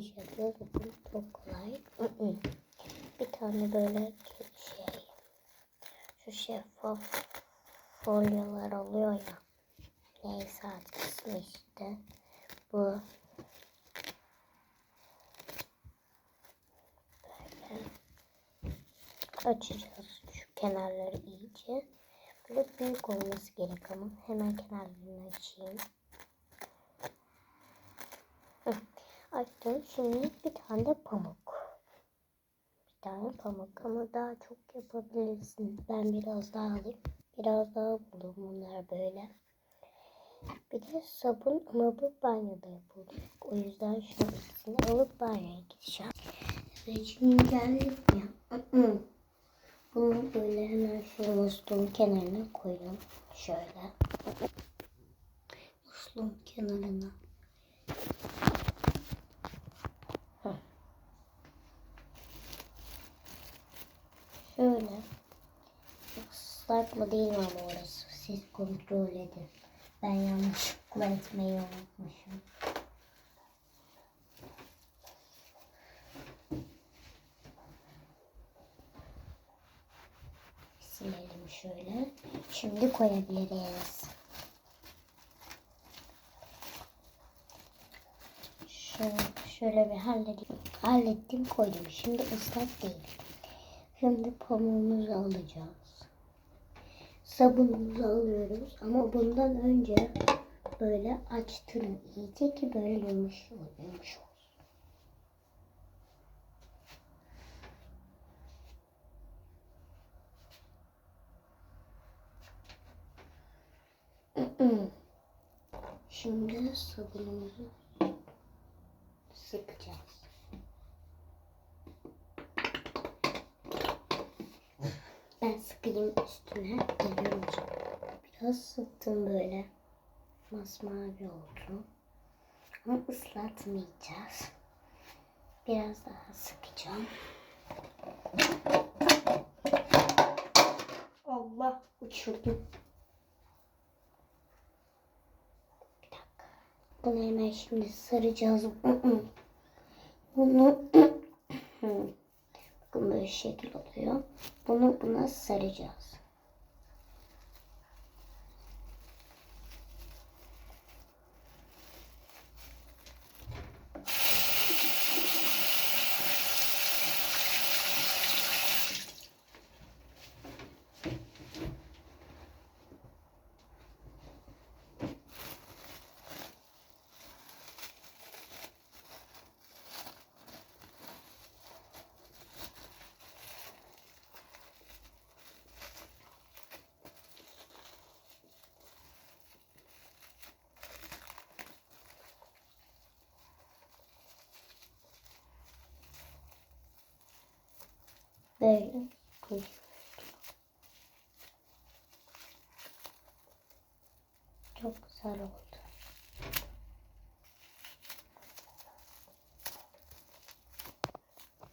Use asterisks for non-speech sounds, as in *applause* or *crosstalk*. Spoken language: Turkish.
iş yapıyor. Bakın çok kolay. Bir tane böyle şey şu şeffaf folyolar oluyor ya. Neyse artık ismi işte. Bu böyle açacağız şu kenarları iyice. Böyle büyük olması gerek ama hemen kenarlarını açayım. Açtım. Şimdi bir tane de pamuk. Bir tane pamuk ama daha çok yapabilirsin. Ben biraz daha alayım. Biraz daha buldum bunlar böyle. Bir de sabun ama bu banyoda yapılacak. O yüzden şu ikisini alıp banyoya gideceğim. Ve şimdi geldim ya. Bunu böyle hemen şu musluğun kenarına koyalım. Şöyle. Musluğun kenarına. Heh. Şöyle. Islak mı değil mi ama orası? Siz kontrol edin. Ben yanlışlıkla etmeyi unutmuşum. Silelim şöyle. Şimdi koyabiliriz. Şöyle, şöyle bir halledeyim. Hallettim koydum. Şimdi ıslak değil. Şimdi pamuğumuzu alacağız. Sabunumuzu alıyoruz. Ama bundan önce böyle açtırın iyice ki böyle yumuş, yumuş olsun. *clears throat* Şimdi sabunumuzu sıkacağız. Ben sıkayım üstüne. Geliyorum. Biraz sıktım böyle. Masmavi oldu. Ama ıslatmayacağız. Biraz daha sıkacağım. Allah uçurdum. Bir dakika. Bunu hemen şimdi saracağız. Bunu bakın böyle şekil oluyor. Bunu buna saracağız. Böyle koyuyoruz. Çok güzel oldu.